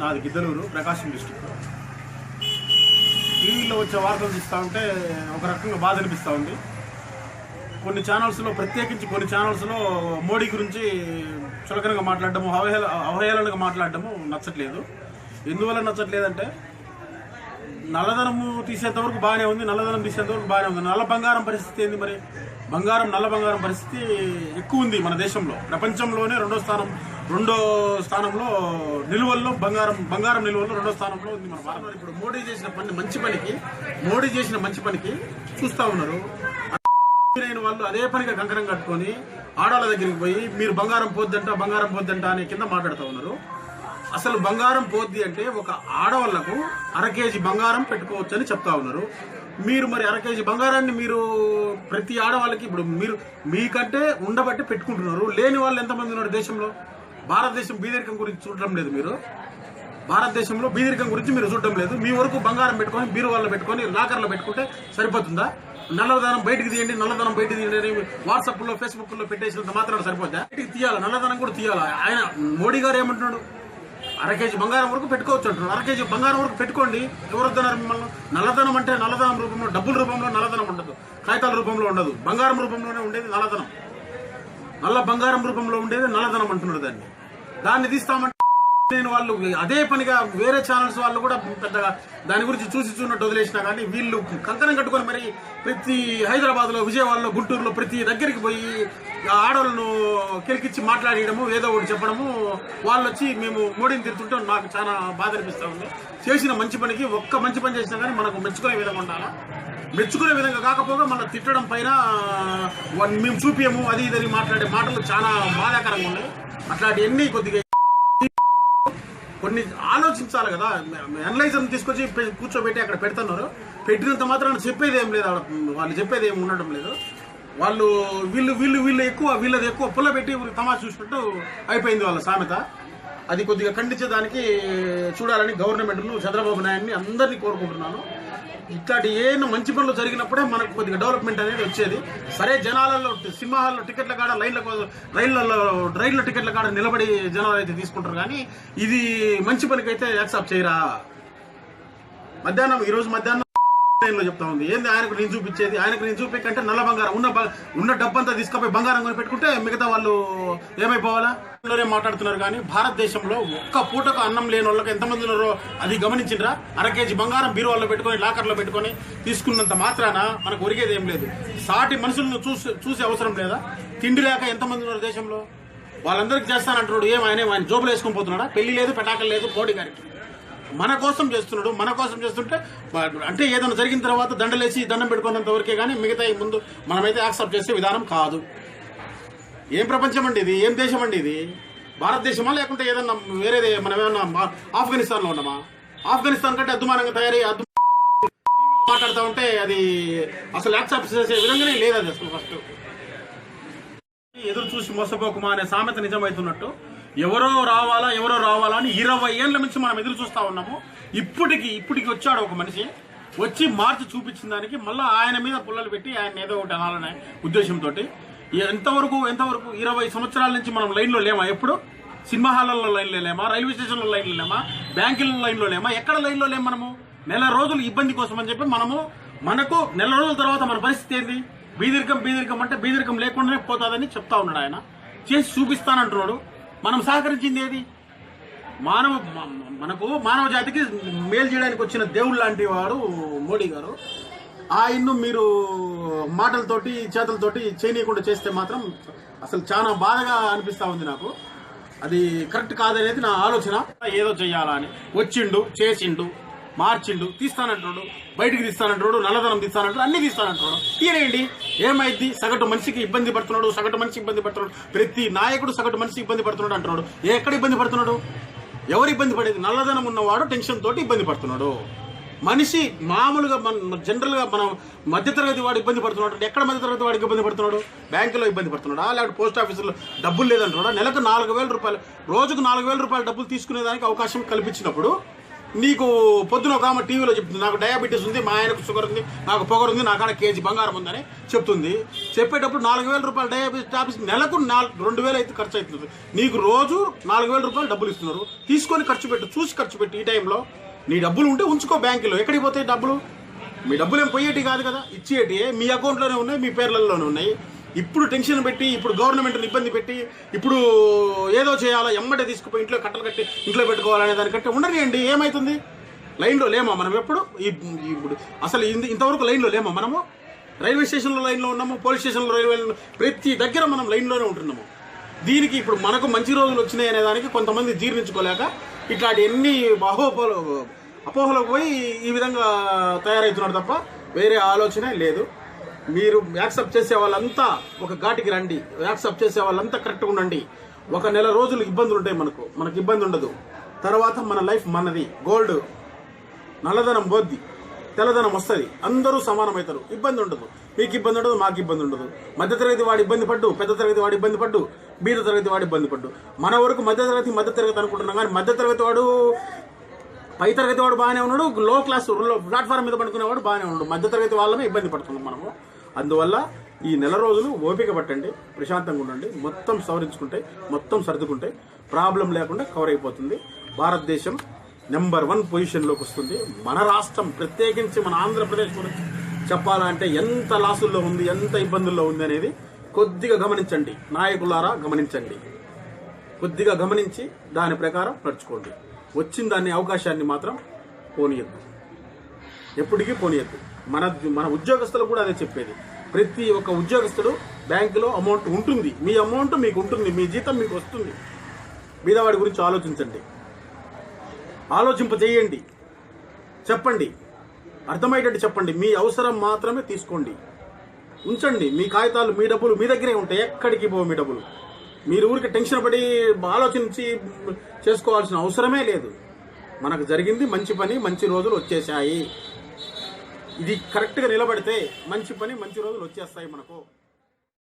నాది గిద్దలూరు ప్రకాశం డిస్టిక్ టీవీలో వచ్చే వార్తలు చూస్తూ ఉంటే ఒక రకంగా బాధ అనిపిస్తూ ఉంది. కొన్ని ఛానల్స్లో ప్రత్యేకించి కొన్ని ఛానల్స్లో మోడీ గురించి చులకనగా మాట్లాడటము అవహేళ అవహేళనగా మాట్లాడటము నచ్చట్లేదు. ఎందువల్ల నచ్చట్లేదంటే నల్లధనము తీసేంతవరకు బాగానే ఉంది నల్లధనం తీసేంత వరకు బాగానే ఉంది. నల్ల బంగారం పరిస్థితి ఏంది మరి? బంగారం నల్ల బంగారం పరిస్థితి ఎక్కువ ఉంది మన దేశంలో. ప్రపంచంలోనే రెండో స్థానం రెండో స్థానంలో నిలువల్లో బంగారం బంగారం నిలువల్లో రెండో స్థానంలో ఉంది మన భారత. ఇప్పుడు మోడీ చేసిన పని మంచి పనికి మోడీ చేసిన మంచి పనికి చూస్తా ఉన్నారు. అయిన వాళ్ళు అదే పనిగా కంకణం కట్టుకొని ఆడవాళ్ళ దగ్గరికి పోయి మీరు బంగారం పోద్దంట బంగారం పోద్దంట అనే కింద మాట్లాడుతూ ఉన్నారు. అసలు బంగారం పోద్ది అంటే ఒక ఆడవాళ్ళకు అర కేజీ బంగారం పెట్టుకోవచ్చు అని చెప్తా ఉన్నారు. మీరు మరి అర కేజీ బంగారాన్ని మీరు ప్రతి ఆడవాళ్ళకి ఇప్పుడు మీరు మీకంటే ఉండబట్టి పెట్టుకుంటున్నారు. లేని వాళ్ళు ఎంతమంది ఉన్నారు దేశంలో? భారతదేశం బీదరికం గురించి చూడడం లేదు మీరు. భారతదేశంలో బీదరికం గురించి మీరు చూడడం లేదు. మీ వరకు బంగారం పెట్టుకొని బీరు వాళ్ళ పెట్టుకొని లాకర్లో పెట్టుకుంటే సరిపోతుందా? నల్లధనం బయటికి తీయండి నల్లధనం బయటికి తీయండి అని వాట్సాప్లో ఫేస్బుక్లో పెట్టేసినంత మాత్రం సరిపోద్దా? బయటికి తీయాలి? నల్లధనం కూడా తీయాలి? ఆయన మోడీ గారు ఏమంటున్నాడు? అర కేజీ బంగారం వరకు పెట్టుకోవచ్చు అంటున్నారు. అర కేజీ బంగారం వరకు పెట్టుకోండి. ఎవరొద్దన్నారు మిమ్మల్ని? నల్లధనం అంటే నల్లధనం రూపంలో డబ్బుల రూపంలో నల్లధనం ఉండదు. కాగితాల రూపంలో ఉండదు. బంగారం రూపంలోనే ఉండేది నల్లధనం. నల్ల బంగారం రూపంలో ఉండేది నల్లధనం అంటున్నారు దాన్ని. దాన్ని తీస్తామంటే నేను వాళ్ళు అదే పనిగా వేరే ఛానల్స్ వాళ్ళు కూడా పెద్దగా దాని గురించి చూసి చూసినట్టు వదిలేసినా కానీ వీళ్ళు కంకణం కట్టుకొని మరి ప్రతి హైదరాబాద్లో విజయవాడలో గుంటూరులో ప్రతి దగ్గరికి పోయి ఆడవాళ్ళను కిరికిచ్చి మాట్లాడేయడము ఏదో ఒకటి చెప్పడము వాళ్ళు వచ్చి మేము మోడీని తిరుగుతుంటే నాకు చాలా బాధ అనిపిస్తూ ఉంది. చేసిన మంచి పనికి ఒక్క మంచి పని చేసినా కానీ మనకు మెచ్చుకునే విధంగా ఉండాలా? మెచ్చుకునే విధంగా కాకపోగా మన తిట్టడం పైన మేము చూపియము అది ఇది అని మాట్లాడే మాటలు చాలా బాధాకరంగా ఉన్నాయి. అట్లాంటివన్నీ కొద్దిగా కొన్ని ఆలోచించాలి కదా. అనలైజర్ తీసుకొచ్చి కూర్చోబెట్టి అక్కడ పెడుతున్నారు. పెట్టినంత మాత్రం చెప్పేది ఏం లేదు వాళ్ళు చెప్పేది ఏం ఉండడం లేదు. వాళ్ళు వీళ్ళు వీళ్ళు వీళ్ళు ఎక్కువ వీళ్ళది ఎక్కువ పుల్ల పెట్టి తమాష చూసినట్టు అయిపోయింది వాళ్ళ సామెత. అది కొద్దిగా ఖండించేదానికి చూడాలని గవర్నమెంట్ను చంద్రబాబు నాయుడిని అందరినీ కోరుకుంటున్నాను. ఇట్లాంటి ఏమైనా మంచి పనులు జరిగినప్పుడే మనకు కొద్దిగా డెవలప్మెంట్ అనేది వచ్చేది. సరే జనాలలో సినిమా హాల్లో టికెట్ల కాడ లైన్ల రైళ్ళలో రైళ్ళ టికెట్ల కాడ నిలబడి జనాలు అయితే తీసుకుంటారు కానీ ఇది మంచి పనికైతే యాక్సెప్ట్ చేయరా? మధ్యాహ్నం ఈ రోజు మధ్యాహ్నం లో చెప్తా ఉంది. ఏంది ఆయనకు నేను చూపించేది? ఆయనకు నేను చూపించంటే నల్ల బంగారం ఉన్న ఉన్న డబ్బంతా తీసుకుపోయి బంగారం కొని పెట్టుకుంటే మిగతా వాళ్ళు ఏమైపోవాలా? లోనే మాట్లాడుతున్నారు కానీ భారతదేశంలో ఒక్క పూటకు అన్నం లేని వాళ్ళకి ఎంతమంది ఉన్నారో అది గమనించిండ్రా? అర కేజీ బంగారం బీరువాల్లో పెట్టుకొని లాకర్లో పెట్టుకొని తీసుకున్నంత మాత్రాన మనకు ఒరిగేది ఏం లేదు. సాటి మనుషులను చూసి చూసే అవసరం లేదా? తిండి లేక ఎంతమంది ఉన్నారు దేశంలో? వాళ్ళందరికీ చేస్తానంటున్నాడు. ఏం ఆయన ఆయన జోబులు వేసుకొని పోతున్నాడా? పెళ్ళి లేదు పెటాకలు లేదు మోడీ గారికి మన కోసం చేస్తున్నాడు మన కోసం చేస్తుంటే అంటే ఏదైనా జరిగిన తర్వాత దండలేసి దండం పెట్టుకున్నంత వరకే కానీ మిగతా ముందు మనమైతే యాక్సెప్ట్ చేసే విధానం కాదు. ఏం ప్రపంచం అండి ఇది? ఏం దేశం అండి ఇది? భారతదేశమా లేకుంటే ఏదన్నా వేరేది మనం ఏమన్నా ఆఫ్ఘనిస్తాన్లో ఉన్నామా? ఆఫ్ఘనిస్తాన్ కంటే అద్దుమానంగా తయారై అద్దు మాట్లాడుతూ ఉంటే అది అసలు యాక్సెప్ట్ చేసే విధంగానే లేదు అది అసలు ఫస్ట్ ఎదురు చూసి మోసపోకుమా అనే సామెత నిజమవుతున్నట్టు ఎవరో రావాలా ఎవరో రావాలా అని ఇరవై ఏళ్ళ నుంచి మనం ఎదురు చూస్తా ఉన్నాము. ఇప్పటికి ఇప్పటికి వచ్చాడు ఒక మనిషి. వచ్చి మార్చి చూపించిన దానికి మళ్ళీ ఆయన మీద పుల్లలు పెట్టి ఆయన ఏదో ఒకటి అనాలనే ఉద్దేశంతో ఎంతవరకు ఎంతవరకు? ఇరవై సంవత్సరాల నుంచి మనం లైన్లో లేమా ఎప్పుడు? సినిమా హాల్లో లైన్లో లేమా? రైల్వే స్టేషన్లో లైన్లో లేమా? బ్యాంకుల లైన్లో లేమా? ఎక్కడ లైన్లో లేము మనము? నెల రోజులు ఇబ్బంది కోసం అని చెప్పి మనము మనకు నెల రోజుల తర్వాత మన పరిస్థితి ఏంది? బీదరికం బీదరికం అంటే బీదరికం లేకుండానే పోతుందని చెప్తా ఉన్నాడు ఆయన. చేసి చూపిస్తానంటున్నాడు. మనం సహకరించింది ఏది? మానవ మనకు మానవ జాతికి మేలు చేయడానికి వచ్చిన దేవుడు లాంటి వాడు మోడీ గారు. ఆయన్ను మీరు మాటలతోటి చేతులతోటి చేయనీయకుండా చేస్తే మాత్రం అసలు చాలా బాధగా అనిపిస్తా ఉంది నాకు. అది కరెక్ట్ కాదనేది నా ఆలోచన. ఏదో చేయాలని అని. వచ్చిండు చేసిండు. మార్చిండు తీస్తానంటున్నాడు బయటికి తీస్తానంటున్నాడు నల్లధనం తీస్తానంటాడు అన్ని తీస్తానంటున్నాడు. తీరేయండి ఏమైంది? సగటు మనిషికి ఇబ్బంది పడుతున్నాడు సగటు మనిషి ఇబ్బంది పడుతున్నాడు ప్రతి నాయకుడు సగటు మనిషి ఇబ్బంది పడుతున్నాడు అంటున్నాడు. ఎక్కడ ఇబ్బంది పడుతున్నాడు? ఎవరు ఇబ్బంది పడేది? నల్లధనం ఉన్నవాడు టెన్షన్ తోటి ఇబ్బంది పడుతున్నాడు. మనిషి మామూలుగా మన జనరల్గా మనం మధ్యతరగతి వాడు ఇబ్బంది పడుతున్నాడు ఎక్కడ మధ్యతరగతి వాడికి ఇబ్బంది పడుతున్నాడు? బ్యాంకులో ఇబ్బంది పడుతున్నాడా? లేకపోతే పోస్ట్ ఆఫీసులో డబ్బులు లేదంటున్నాడా? నెలకు నాలుగు వేల రూపాయలు రోజుకు నాలుగు వేల రూపాయల డబ్బులు తీసుకునేదానికి అవకాశం కల్పించినప్పుడు నీకు పొద్దున ఒక ఆమె టీవీలో చెప్తుంది నాకు డయాబెటీస్ ఉంది మా ఆయనకు షుగర్ ఉంది నాకు పొగరు ఉంది నాకాడ కేజీ బంగారం ఉందని చెప్తుంది. చెప్పేటప్పుడు నాలుగు వేల రూపాయలు డయాబెటీస్ టాబ్లెట్స్ నెలకు నాలుగు రెండు వేలు అయితే ఖర్చు అవుతుంది నీకు రోజు నాలుగు వేల రూపాయలు డబ్బులు ఇస్తున్నారు. తీసుకొని ఖర్చు పెట్టు చూసి ఖర్చు పెట్టు ఈ టైంలో. నీ డబ్బులు ఉంటే ఉంచుకో బ్యాంకులో. ఎక్కడికి పోతాయి డబ్బులు? మీ డబ్బులు ఏం పోయేటి కాదు కదా. ఇచ్చేటి మీ అకౌంట్లోనే ఉన్నాయి మీ పేర్లలోనే ఉన్నాయి. ఇప్పుడు టెన్షన్ పెట్టి ఇప్పుడు గవర్నమెంట్ని ఇబ్బంది పెట్టి ఇప్పుడు ఏదో చేయాలా ఎమ్మటే తీసుకుపోయి ఇంట్లో కట్టలు కట్టి ఇంట్లో పెట్టుకోవాలనే దానికంటే ఉండనియండి ఏమవుతుంది లైన్లో లేమా మనం ఎప్పుడు? ఈ- ఇప్పుడు అసలు ఇంత- ఇంతవరకు లైన్లో లేమా మనము? రైల్వే స్టేషన్లో లైన్లో ఉన్నాము పోలీస్ స్టేషన్లో రైల్వే ప్రతి దగ్గర మనం లైన్లోనే ఉంటున్నాము. దీనికి ఇప్పుడు మనకు మంచి రోజులు వచ్చినాయి అనే దానికి కొంతమంది జీర్ణించుకోలేక ఇట్లాంటి ఎన్ని అహోపలు అపోహలకు పోయి ఈ విధంగా తయారవుతున్నారు తప్ప వేరే ఆలోచనే లేదు. మీరు యాక్సెప్ట్ చేసే వాళ్ళంతా ఒక ఘాటికి రండి. యాక్సెప్ట్ చేసే వాళ్ళంతా కరెక్ట్గా ఉండండి. ఒక నెల రోజులు ఇబ్బందులు ఉంటాయి మనకు. మనకు ఇబ్బంది ఉండదు. తర్వాత మన లైఫ్ మనది. గోల్డ్. నల్లధనం పోద్ది. తెల్లధనం వస్తుంది. అందరూ సమానమవుతారు. ఇబ్బంది ఉండదు. మీకు ఇబ్బంది ఉండదు మాకు ఇబ్బంది ఉండదు. మధ్యతరగతి వాడు ఇబ్బంది పడ్డు పెద్ద తరగతి వాడు ఇబ్బంది పడ్డు బీద తరగతి వాడు ఇబ్బంది పడ్డు. మన వరకు మధ్యతరగతి మధ్యతరగతి అనుకుంటున్నాం కానీ మధ్యతరగతి వాడు పై తరగతి వాడు బాగానే ఉన్నాడు. లో క్లాస్లో ప్లాట్ఫామ్ మీద పడుకునేవాడు బాగానే ఉన్నాడు. మధ్యతరగతి వాళ్ళమే ఇబ్బంది పడుతున్నాం మనము. అందువల్ల ఈ నెల రోజులు ఓపిక పట్టండి ప్రశాంతంగా ఉండండి మొత్తం సవరించుకుంటే మొత్తం సర్దుకుంటే ప్రాబ్లం లేకుండా కవర్ అయిపోతుంది. భారతదేశం నెంబర్ వన్ పొజిషన్లోకి వస్తుంది. మన రాష్ట్రం ప్రత్యేకించి మన ఆంధ్రప్రదేశ్ గురించి చెప్పాలంటే ఎంత లాసుల్లో ఉంది ఎంత ఇబ్బందుల్లో ఉంది అనేది కొద్దిగా గమనించండి. నాయకులారా గమనించండి. కొద్దిగా గమనించి దాని ప్రకారం నడుచుకోండి. వచ్చిన దాన్ని అవకాశాన్ని మాత్రం పోనీయద్దు. ఎప్పటికీ పోనీయద్దు. మన మన ఉద్యోగస్తులు కూడా అదే చెప్పేది. ప్రతి ఒక్క ఉద్యోగస్తుడు బ్యాంకులో అమౌంట్ ఉంటుంది. మీ అమౌంట్ మీకు ఉంటుంది. మీ జీతం మీకు వస్తుంది. బీదవాడి గురించి ఆలోచించండి. ఆలోచింప చేయండి. చెప్పండి. అర్థమయ్యేటట్టు చెప్పండి. మీ అవసరం మాత్రమే తీసుకోండి. ఉంచండి. మీ కాగితాలు మీ డబ్బులు మీ దగ్గరే ఉంటాయి ఎక్కడికి పోవు మీ డబ్బులు. మీరు ఊరికి టెన్షన్ పడి ఆలోచించి చేసుకోవాల్సిన అవసరమే లేదు. మనకు జరిగింది మంచి పని మంచి రోజులు వచ్చేసాయి ఇది కరెక్ట్గా నిలబడితే మంచి పని మంచి రోజులు వచ్చేస్తాయి మనకు.